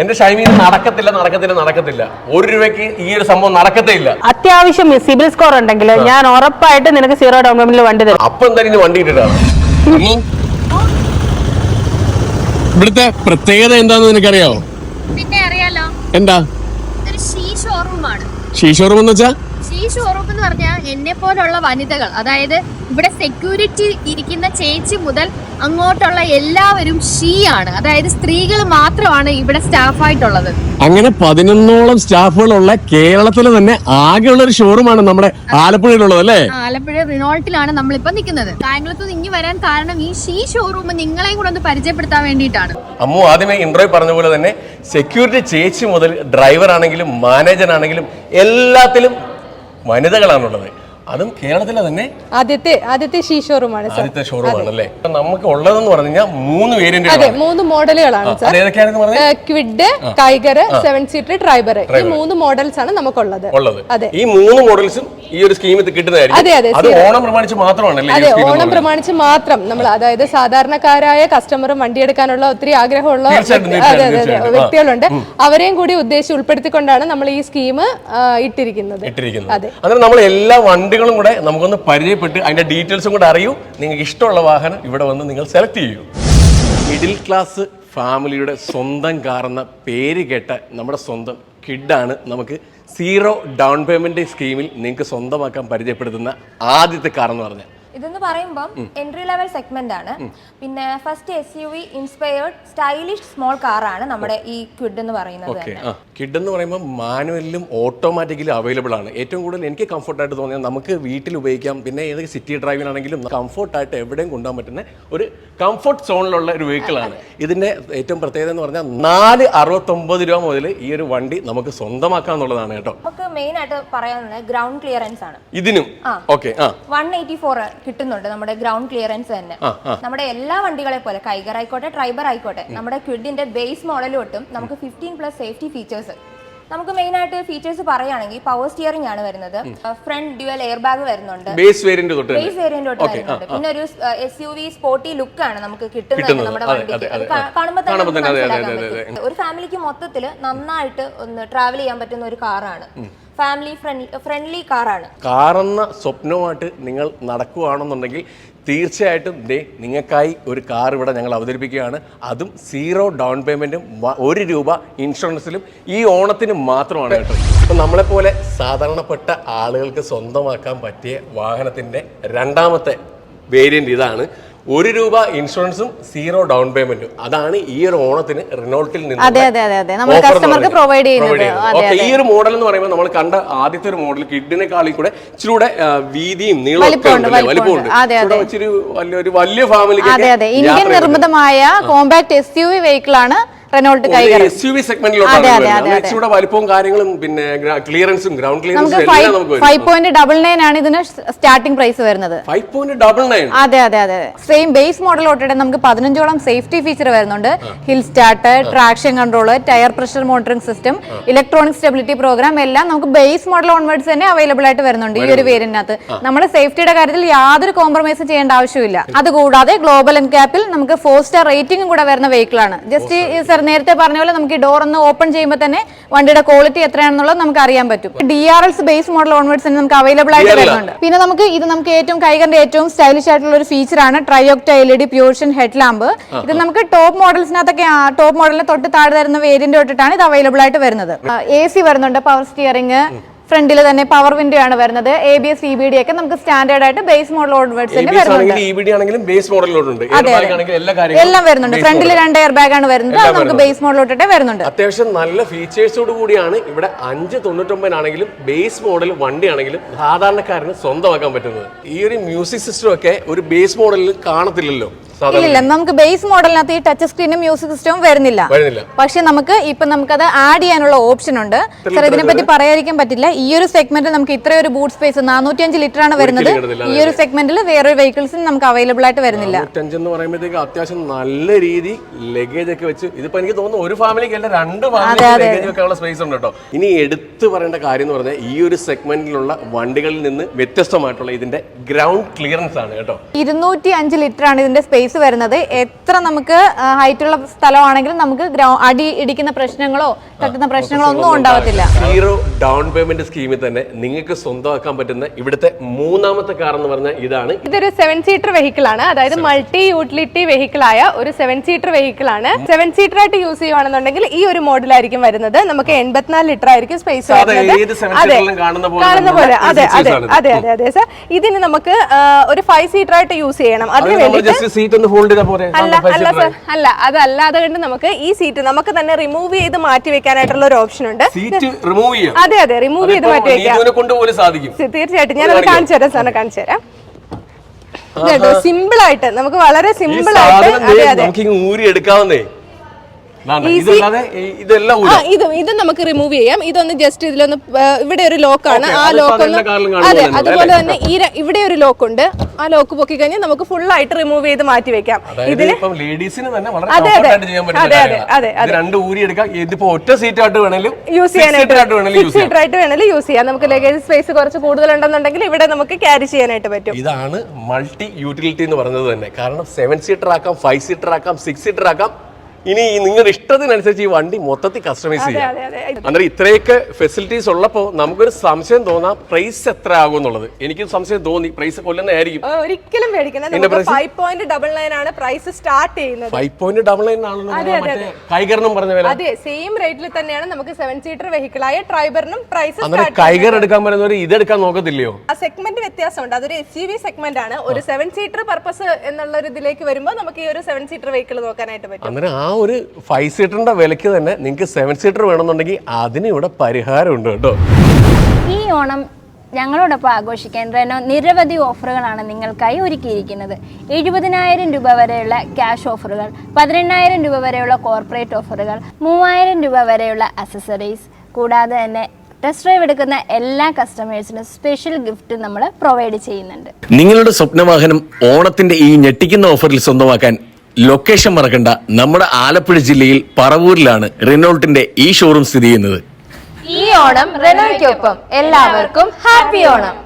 എന്റെ ഷൈമീൻ നടക്കത്തില്ല നടക്കത്തില്ല നടക്കത്തില്ല. ഒരു രൂപയ്ക്ക് ഈ ഒരു സംഭവം നടക്കത്തേ ഇല്ല. അത്യാവശ്യം സിബിൽ സ്കോർ ഉണ്ടെങ്കിൽ ഞാൻ ഉറപ്പായിട്ട് നിനക്ക് സീറോ ഡൗൺ പേയ്മെന്റിൽ വണ്ടി തരും. അപ്പൊ എന്തായാലും വണ്ടി ഇട്ടിട്ടാണ് ഇവിടുത്തെ പ്രത്യേകത എന്താന്ന് നിനക്കറിയാവോ? പിന്നെ അറിയാലോ. എന്താ? ഷീ ഷോറൂമാണ്. ഷീഷോറും എന്ന് വെച്ചാ? ഷീ ഷോറൂം എന്ന് പറഞ്ഞാൽ എന്നെ പോലുള്ള വനിതകൾ അതായത് ഇവിടെ സെക്യൂരിറ്റി ഇരിക്കുന്ന ചേച്ചി മുതൽ അങ്ങോട്ടുള്ള എല്ലാവരും ഷീ ആണ്. അതായത് സ്ത്രീകൾ മാത്രമാണ് ഇവിടെ സ്റ്റാഫായിട്ടുള്ളത് അങ്ങനെ പതിനൊന്നോളം സ്റ്റാഫുകളുള്ള കേരളത്തിൽ തന്നെ ആകെയുള്ള ഒരു ഷോറൂമാണ് നമ്മുടെ ആലപ്പുഴയിലുള്ളത് അല്ലേ? ആലപ്പുഴ റിനോൾട്ടിലാണ് നമ്മളിപ്പോ നിൽക്കുന്നത്. കായംകുളത്ത് ഇങ്ങി വരാൻ കാരണം ഈ ഷീ ഷോറൂം നിങ്ങളെയും കൂടെ ഒന്ന് പരിചയപ്പെടുത്താൻ വേണ്ടിയിട്ടാണ്. അമ്മു ആദ്യമേ ഇൻട്രോ പറഞ്ഞ പോലെ തന്നെ സെക്യൂരിറ്റി ചേച്ചി മുതൽ ഡ്രൈവർ ആണെങ്കിലും മാനേജർ ആണെങ്കിലും എല്ലാത്തിലും വനിതകളാണുള്ളത്. അതും കേരളത്തിലെ തന്നെ ആദ്യത്തെ ആദ്യത്തെ ഷീ ഷോറൂമാണ് ആദ്യത്തെ ഷോറൂം ആണല്ലേ അപ്പൊ നമുക്ക് ഉള്ളതെന്ന് പറഞ്ഞാൽ മൂന്ന് മൂന്ന് അതെ മൂന്ന് മോഡലുകളാണ് ക്വിഡ് ടൈഗർ സെവൻ സീറ്റർ ട്രൈബർ ഈ മൂന്ന് മോഡൽസ് ആണ് നമുക്കുള്ളത്. ഉള്ളത്. അതെ. ഈ മൂന്ന് മോഡൽസും ഈ ഒരു സ്കീമിൽ കിട്ടുന്നതായിരിക്കും. അതെ, അതെ, അത് ഓണം പ്രമാണിച്ച് മാത്രമാണല്ലേ ഈ അതെ ഓണം? പ്രമാണിച്ച് മാത്രം. നമ്മൾ അതായത് സാധാരണക്കാരായ കസ്റ്റമറും വണ്ടി എടുക്കാനുള്ള ഒത്തിരി ആഗ്രഹമുള്ള അതെ അതെ വ്യക്തികളുണ്ട്. അവരെയും കൂടി ഉദ്ദേശിച്ച് ഉൾപ്പെടുത്തിക്കൊണ്ടാണ് നമ്മൾ ഈ സ്കീം ഇട്ടിരിക്കുന്നത്. അതെ. നമ്മൾ എല്ലാ വണ്ടികളും കൂടെ നമുക്കൊന്ന് പരിചയപ്പെട്ട് അതിന്റെ ഡീറ്റെയിൽസും കൂടെ അറിയൂ. നിങ്ങൾക്ക് ഇഷ്ടമുള്ള വാഹനം ഇവിടെ വന്ന് നിങ്ങൾ സെലക്ട് ചെയ്യൂ. മിഡിൽ ക്ലാസ് ഫാമിലിയുടെ സ്വന്തം കാർ എന്ന പേര് കേട്ട നമ്മുടെ സ്വന്തം കിഡാണ് നമുക്ക് സീറോ ഡൗൺ പേയ്മെന്റ് സ്കീമിൽ നിങ്ങൾക്ക് സ്വന്തമാക്കാൻ പരിചയപ്പെടുത്തുന്ന ആദ്യത്തെ കാർ എന്ന് പറഞ്ഞാൽ ഇതെന്ന് പറയുമ്പം എൻട്രി ലെവൽ സെഗ്മെന്റ് ആണ്. പിന്നെ first S U V inspired stylish small കാറാണ് നമ്മുടെ ഈ ക്വിഡ് എന്ന് പറയുന്നത് ഓക്കെ ആ കിഡ് എന്ന് പറയുമ്പോൾ മാനുവലിലും ഓട്ടോമാറ്റിക്കലും അവൈലബിൾ ആണ്. ഏറ്റവും കൂടുതൽ എനിക്ക് കംഫർട്ടായിട്ട് തോന്നിയത് നമുക്ക് വീട്ടിൽ ഉപയോഗിക്കാം. പിന്നെ ഏത് സിറ്റി ഡ്രൈവിനാണെങ്കിലും കംഫർട്ടായിട്ട് എവിടെയും കൊണ്ടുപോകാൻ പറ്റുന്ന ഒരു കംഫർട്ട് സോണിലുള്ള ഒരു വെഹിക്കിൾ ആണ്. ഇതിന്റെ ഏറ്റവും പ്രത്യേകത എന്ന് പറഞ്ഞാൽ നാല് അറുപത്തൊമ്പത് രൂപ മുതൽ ഈ ഒരു വണ്ടി നമുക്ക് സ്വന്തമാക്കാം എന്നുള്ളതാണ് കേട്ടോ. നമുക്ക് മെയിൻ ആയിട്ട് പറയാനുള്ളത് ഗ്രൗണ്ട് ക്ലിയറൻസ് ആണ്. ഇതിനും. ഓക്കെ ആ. വൺ എയ്റ്റി ഫോർ കിട്ടുന്നുണ്ട് നമ്മുടെ ഗ്രൗണ്ട് ക്ലിയറൻസ് തന്നെ. നമ്മുടെ എല്ലാ വണ്ടികളെ പോലെ കൈഗർ ആയിക്കോട്ടെ ട്രൈബർ ആയിക്കോട്ടെ നമ്മുടെ ക്വിഡിന്റെ ബേസ് മോഡൽ തൊട്ടും നമുക്ക് ഫിഫ്റ്റീൻ പ്ലസ് സേഫ്റ്റി ഫീച്ചേഴ്സ് നമുക്ക് മെയിൻ ആയിട്ട് ഫീച്ചേഴ്സ് പറയുകയാണെങ്കിൽ പവർ സ്റ്റിയറിംഗ് ആണ് വരുന്നത്. ഫ്രണ്ട് ഡ്യുവൽ എയർ ബാഗ് വരുന്നുണ്ട്. ബേസ് വേരിയന്റ് തൊട്ട് ബേസ് വേരിയന്റ് തൊട്ട് വരുന്നുണ്ട്. പിന്നെ ഒരു S U V sporty look ആണ് നമുക്ക് കിട്ടുന്നത്. നമ്മുടെ വണ്ടി വണ്ടിക്ക്. കാണുമ്പോൾ തന്നെ ഒരു ഫാമിലിക്ക് മൊത്തത്തിൽ നന്നായിട്ട് ഒന്ന് ട്രാവൽ ചെയ്യാൻ പറ്റുന്ന ഒരു കാറാണ് ഫാമിലി ഫ്രണ്ട്ലി കാറാണ് കാറെന്ന സ്വപ്നവുമായിട്ട് നിങ്ങൾ നടക്കുകയാണെന്നുണ്ടെങ്കിൽ തീർച്ചയായിട്ടും ദേ നിങ്ങൾക്കായി ഒരു കാർ ഇവിടെ ഞങ്ങൾ അവതരിപ്പിക്കുകയാണ്. അതും സീറോ ഡൗൺ പേയ്മെന്റും ഒരു രൂപ ഇൻഷുറൻസിലും ഈ ഓണത്തിന് മാത്രമാണ് കേട്ടോ. അപ്പം നമ്മളെപ്പോലെ സാധാരണപ്പെട്ട ആളുകൾക്ക് സ്വന്തമാക്കാൻ പറ്റിയ വാഹനത്തിന്റെ രണ്ടാമത്തെ വേരിയന്റ് ഇതാണ്. ഒരു രൂപ ഇൻഷുറൻസും സീറോ ഡൗൺ പേയ്മെന്റും. അതാണ് ഈ ഒരു ഓണത്തിന് റിനോൾട്ടിൽ നിന്ന് ക്ക് ചെയ്യുന്നത്. ഈ ഒരു മോഡൽ എന്ന് പറയുമ്പോൾ നമ്മൾ കണ്ട ആദ്യത്തെ ഒരു മോഡൽ കിഡിനെക്കാളും കൂടെ ഇച്ചിരി കൂടെ ആ, വീതിയും നീളവും വലിപ്പമുണ്ട്, ഇച്ചിരി വലിയ ഒരു വലിയ ഫാമിലിക്ക് നിർമ്മിതമായ compact S U V vehicle ആണ് റെനോൾട്ട് ഇച്ചിരി വലിപ്പവും കാര്യങ്ങളും പിന്നെ ക്ലിയറൻസും ഗ്രൗണ്ട് ക്ലിയറൻസും ഫൈവ് പോയിന്റ് ഡബിൾ നയൻ ആണ് ഇതിന് സ്റ്റാർട്ടിംഗ് പ്രൈസ് വരുന്നത്. ഫൈവ് പോയിന്റ് ഡബിൾ നയൻ അതെ അതെ അതെ. സെയിം ബേസ് മോഡൽ തൊട്ടിട്ട് നമുക്ക് പതിനഞ്ചോളം സേഫ്റ്റി ഫീച്ചർ വരുന്നുണ്ട്. Hill start traction control tyre pressure monitoring system electronic stability program എല്ലാം നമുക്ക് ബേസ് മോഡൽ ഓൺവേർഡ്സ് തന്നെ അവൈലബിൾ ആയിട്ട് വരുന്നുണ്ട് ഈ ഒരു വേരിയന്റിനകത്ത് നമ്മുടെ സേഫ്റ്റിയുടെ കാര്യത്തിൽ യാതൊരു കോംപ്രമൈസ് ചെയ്യേണ്ട ആവശ്യമില്ല. അതുകൂടാതെ ഗ്ലോബൽ എൻകാപ്പിൽ നമുക്ക് ഫോർ സ്റ്റാർ റേറ്റിംഗും കൂടെ വരുന്ന വെഹിക്കിൾ ആണ്. ജസ്റ്റ് സർ നേരത്തെ പറഞ്ഞ പോലെ നമുക്ക് ഈ ഡോർ ഒന്ന് ഓപ്പൺ ചെയ്യുമ്പോൾ തന്നെ വണ്ടിയുടെ ക്വാളിറ്റി എത്രയാണെന്നുള്ളത് നമുക്ക് അറിയാൻ പറ്റും. D R Ls base model onwards onwards നമുക്ക് അവൈലബിൾ ആയിട്ട്. വരുന്നുണ്ട്. പിന്നെ നമുക്ക് ഇത് നമുക്ക് ഏറ്റവും കൈകറിന്റെ ഏറ്റവും സ്റ്റൈലിഷ് ആയിട്ടുള്ള ഒരു ഫീച്ചറാണ് ട്രയോക്ട എൽ ഇ ഡി പ്യൂഷൻ ഹെഡ് ലാമ്പ് ഇത് നമുക്ക് ടോപ്പ് മോഡൽസിനകത്തൊക്കെ ടോപ്പ് മോഡലിന് തൊട്ട് താഴെ തരുന്ന വേരിയന്റ് തൊട്ടിട്ടാണ് ഇത് അവൈലബിൾ ആയിട്ട് വരുന്നത്. എ സി വരുന്നുണ്ട് പവർ സ്റ്റിയറിംഗ് ഫ്രണ്ടിൽ തന്നെ പവർ വിൻഡോ ആണ് വരുന്നത്. A B S C B D ഒക്കെ നമുക്ക് സ്റ്റാൻഡേർഡ് ആയിട്ട് ബേസ് മോഡൽ ഓൺവേർഡ്സ് തന്നെ വരുന്നുണ്ട്. ആണെങ്കിലും ഇ ആണെങ്കിലും ബേസ് മോഡലിലോട്ടുണ്ട് അതെ, അതെ. ആണെങ്കിലും എല്ലാ വരുന്നുണ്ട്. ഫ്രണ്ടിൽ രണ്ട് എയർ ബാഗ് ആണ് വരുന്നത്. അത് നമുക്ക് ബേസ് മോഡൽ വരുന്നുണ്ട്. അത്യാവശ്യം നല്ല ഫീച്ചേഴ്സോട് കൂടിയാണ് ഇവിടെ അഞ്ച് തൊണ്ണൂറ്റൊമ്പതിനാണെങ്കിലും ബേസ് മോഡൽ വണ്ടിയാണെങ്കിലും സാധാരണക്കാരന് സ്വന്തമാക്കാൻ പറ്റുന്നത്. ഈ ഒരു മ്യൂസിക് സിസ്റ്റം ഒക്കെ ഒരു ബേസ് മോഡലിൽ കാണത്തില്ലല്ലോ. ഇല്ലില്ല നമുക്ക് ബേസ് മോഡലിനകത്ത് ഈ ടച്ച് സ്ക്രീനും മ്യൂസിക് സിസ്റ്റവും വരുന്നില്ല. പക്ഷെ നമുക്ക് ഇപ്പൊ അത് ആഡ് ചെയ്യാനുള്ള ഓപ്ഷൻ ഉണ്ട്. സാർ ഇതിനെ പറ്റി പറയാതിരിക്കാൻ പറ്റില്ല. ഈ ഒരു സെഗ്മെന്റിൽ നമുക്ക് ഇത്രയൊരു ബൂട്ട് സ്പേസ് നാനൂറ്റി അഞ്ച് ലിറ്റർ ആണ് വരുന്നത്. ഈ ഒരു സെഗ്മെന്റിൽ വേറൊരു വെഹിക്കിൾസിന് നമുക്ക് അവൈലബിൾ ആയിട്ട് വരുന്നില്ല. എന്ന് പറയുമ്പോഴത്തേക്ക് അത്യാവശ്യം നല്ല രീതി ലഗേജ് ഒക്കെ വെച്ച് ഇതിപ്പോ എനിക്ക് തോന്നുന്നു ഒരു ഫാമിലിക്ക് അല്ല രണ്ട് ഫാമിലി ലഗേജ് വെക്കാനുള്ള സ്പേസ് ഉണ്ട് കേട്ടോ. ഇനി എടുത്തു പറയേണ്ട കാര്യം എന്ന് പറഞ്ഞാൽ ഈ ഒരു സെഗ്മെന്റിലുള്ള വണ്ടികളിൽ നിന്ന് വ്യത്യസ്തമായിട്ടുള്ള ഇതിന്റെ ഗ്രൗണ്ട് ക്ലിയറൻസ് ആണ് കേട്ടോ. ഇരുന്നൂറ്റി അഞ്ച് ലിറ്റർ ആണ് ഇതിന്റെ സ്പേസ് വരുന്നത് എത്ര നമുക്ക് ഹൈറ്റ് ഉള്ള സ്ഥലമാണെങ്കിലും നമുക്ക് അടി ഇടിക്കുന്ന പ്രശ്നങ്ങളോ തട്ടുന്ന പ്രശ്നങ്ങളോ ഒന്നും ഉണ്ടാവത്തില്ല. സീറോ ഡൗൺ പേയ്മെന്റ് സ്കീമിൽ തന്നെ നിങ്ങൾക്ക് സ്വന്തമാക്കാൻ പറ്റുന്ന ഇവിടുത്തെ മൂന്നാമത്തെ കാർ എന്ന് പറഞ്ഞാൽ ഇതാണ്. ഇതൊരു സെവൻ സീറ്റർ വെഹിക്കിൾ ആണ്. അതായത് മൾട്ടി യൂട്ടിലിറ്റി വെഹിക്കിൾ ആയ ഒരു സെവൻ സീറ്റർ വെഹിക്കിൾ ആണ്. സെവൻ സീറ്റർ ആയിട്ട് യൂസ് ചെയ്യുവാണെന്നുണ്ടെങ്കിൽ ഈ ഒരു മോഡലായിരിക്കും വരുന്നത്. നമുക്ക് എൺപത്തിനാല് ലിറ്റർ ആയിരിക്കും സ്പേസ് അതെ. കാണുന്ന പോലെ അതെ അതെ. അതെ അതെ അതെ സർ ഇതിന് നമുക്ക് ഒരു ഫൈവ് സീറ്റർ ആയിട്ട് യൂസ് ചെയ്യണം. അതിന് ജസ്റ്റ് സീറ്റ് ഒന്ന് ഹോൾഡ് ചെയ്താൽ പോരെ? അല്ല അല്ല സർ അല്ല അതല്ലാതെ കണ്ട് നമുക്ക് ഈ സീറ്റ് നമുക്ക് തന്നെ റിമൂവ് ചെയ്ത് മാറ്റി വെക്കാനായിട്ടുള്ള ഒരു ഓപ്ഷൻ ഉണ്ട്. സീറ്റ് റിമൂവ് ചെയ്യാം? അതെ അതെ റിമൂവ് ചെയ്ത് മാറ്റി വെക്കാം. നീതുവിനെ കൊണ്ട് പോലും സാധിക്കും. തീർച്ചയായിട്ടും. ഞാൻ അത് കാണിച്ചു തരാം സാറിനെ കാണിച്ചു തരാം സിമ്പിൾ ആയിട്ട് നമുക്ക് വളരെ സിമ്പിൾ ആയിട്ട് അതെ അതെ. നമുക്ക് ഊരി എടുക്കാവുന്നേ ഇത് ഇത് നമുക്ക് റിമൂവ് ചെയ്യാം. ഇതൊന്ന് ജസ്റ്റ് ഇതിലൊന്ന് ഇവിടെ ഒരു ലോക്ക് ആണ്. ആ ലോക്ക് ഒന്ന് അതെ അതുപോലെ തന്നെ ഈ ഇവിടെ ഒരു ലോക്ക് ഉണ്ട്. ആ ലോക്ക് പൊക്കി കഴിഞ്ഞാൽ നമുക്ക് ഫുൾ ആയിട്ട് റിമൂവ് ചെയ്ത് മാറ്റി വെക്കാം. ഇതിന് ലേഡീസിന് തന്നെ അതെ, അതെ. അതെ, അതെ, രണ്ട് ഊരി എടുക്കാം. ഇതിപ്പോ ഒറ്റ സീറ്റ് ആയിട്ട് യൂസ് ചെയ്യാനായിട്ട് ചെയ്യാം. സീറ്റർ ആയിട്ട് യൂസ് ചെയ്യാം. നമുക്ക് ലഗേജ് സ്പേസ് കുറച്ച് കൂടുതൽ ഉണ്ടെന്നുണ്ടെങ്കിൽ ഇവിടെ നമുക്ക് ക്യാരി ചെയ്യാനായിട്ട് പറ്റും. ഇതാണ് മൾട്ടി യൂട്ടിലിറ്റി എന്ന് പറഞ്ഞത് തന്നെ. കാരണം സെവൻ സീറ്റർ ആക്കാം ഫൈവ് സീറ്റർ ആക്കാം സിക്സ് സീറ്റർ ആക്കാം ഇനി നിങ്ങളുടെ ഇഷ്ടത്തിനനുസരിച്ച് ഈ വണ്ടി മൊത്തത്തിൽ കസ്റ്റമൈസ് ചെയ്യാം. അന്നേരം ഇത്രയൊക്കെ ഫെസിലിറ്റീസ് ഉള്ളപ്പോൾ നമുക്കൊരു സംശയം തോന്നാം പ്രൈസ് എത്ര ആകും എന്നുള്ളത്. എനിക്ക് സംശയം തോന്നി. പ്രൈസ് കൊല്ലുന്നതായിരിക്കും. ഒരിക്കലും ആണ് പ്രൈസ് സ്റ്റാർട്ട് ചെയ്യുന്നത്. ഫൈവ് പോയിന്റ് ഡബിൾ നയൻ ആണല്ലോ പറഞ്ഞ വില. അതെ സെയിം റേറ്റിൽ തന്നെയാണ് നമുക്ക് സെവൻ സീറ്റർ വെഹിക്കിൾ ആയ ട്രൈബറിനും പ്രൈസ് കൈകർ എടുക്കാൻ പറ്റുന്നവർ ഇത് എടുക്കാൻ നോക്കത്തില്ലയോ? ആ സെഗ്മെന്റ് വ്യത്യാസമുണ്ട്. അതൊരു എസ് യു വി സെഗ്മെന്റ് ആണ്. ഒരു സെവൻ സീറ്റർ പർപ്പസ് എന്നുള്ള ഒരു ഇതിലേക്ക് വരുമ്പോൾ നമുക്ക് ഈ ഒരു സെവൻ സീറ്റർ വെഹിക്കിൾ നോക്കാനായിട്ട് പറ്റും. അന്നേരം ആ ഒരു ഫൈവ് സീറ്ററിന്റെ വിലയ്ക്ക് തന്നെ നിങ്ങൾക്ക് സെവൻ സീറ്റർ വേണമെന്നുണ്ടെങ്കിൽ അതിന് ഇവിടെ പരിഹാരമുണ്ട് കേട്ടോ. ഈ ഓണം ഞങ്ങളോടൊപ്പം ആഘോഷിക്കാൻ റെനോ നിരവധി ഓഫറുകളാണ് നിങ്ങൾക്കായി ഒരുക്കിയിരിക്കുന്നത്. എഴുപതിനായിരം രൂപ വരെയുള്ള ക്യാഷ് ഓഫറുകൾ പതിനെണ്ണായിരം രൂപ വരെയുള്ള കോർപ്പറേറ്റ് ഓഫറുകൾ മൂവായിരം രൂപ വരെയുള്ള അസസറീസ് കൂടാതെ തന്നെ ടെസ്റ്റ് ഡ്രൈവ് എടുക്കുന്ന എല്ലാ കസ്റ്റമേഴ്സിനും സ്പെഷ്യൽ ഗിഫ്റ്റ് നമ്മൾ പ്രൊവൈഡ് ചെയ്യുന്നുണ്ട്. നിങ്ങളുടെ സ്വപ്നവാഹനം ഓണത്തിന്റെ ഈ ഞെട്ടിക്കുന്ന ഓഫറിൽ സ്വന്തമാക്കാൻ ലൊക്കേഷൻ മറക്കണ്ട. നമ്മുടെ ആലപ്പുഴ ജില്ലയിൽ പറവൂരിലാണ് റിനോൾട്ടിന്റെ ഈ ഷോറൂം സ്ഥിതി ചെയ്യുന്നത്. ഈ ഓണം റെനോയ്ക്കൊപ്പം എല്ലാവർക്കും ഹാപ്പി ഓണം.